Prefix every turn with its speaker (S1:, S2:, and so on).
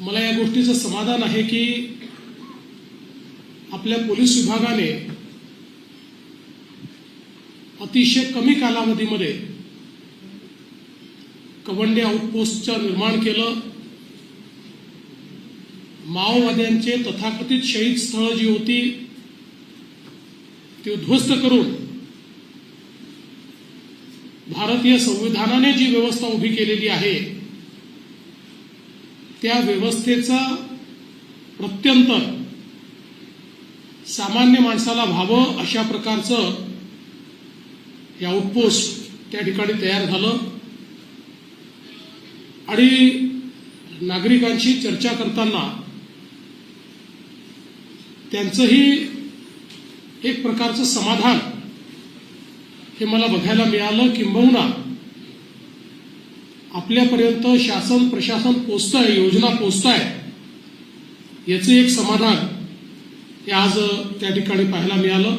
S1: मला या गोष्टीचं समाधान आहे की आपल्या पोलीस विभागाने अतिशय कमी कालावधीमध्ये कवंडे आउटपोस्टचं निर्माण केलं. माओवाद्यांचे तथाकथित शहीद स्थळं जी होती ती उद्ध्वस्त करून भारतीय संविधानाने जी व्यवस्था उभी केलेली आहे त्या व्यवस्थेचा प्रत्यंतर सामान्य माणसाला व्हावं अशा प्रकारचं हे आउटपोस्ट त्या ठिकाणी तयार झालं. आणि नागरिकांशी चर्चा करताना त्यांचंही एक प्रकारचं समाधान हे मला बघायला मिळालं किंबहुना आपल्यापर्यंत शासन प्रशासन पोचत आहे योजना पोचत आहे याचं एक समाधान हे आज त्या ठिकाणी पाहायला मिळालं.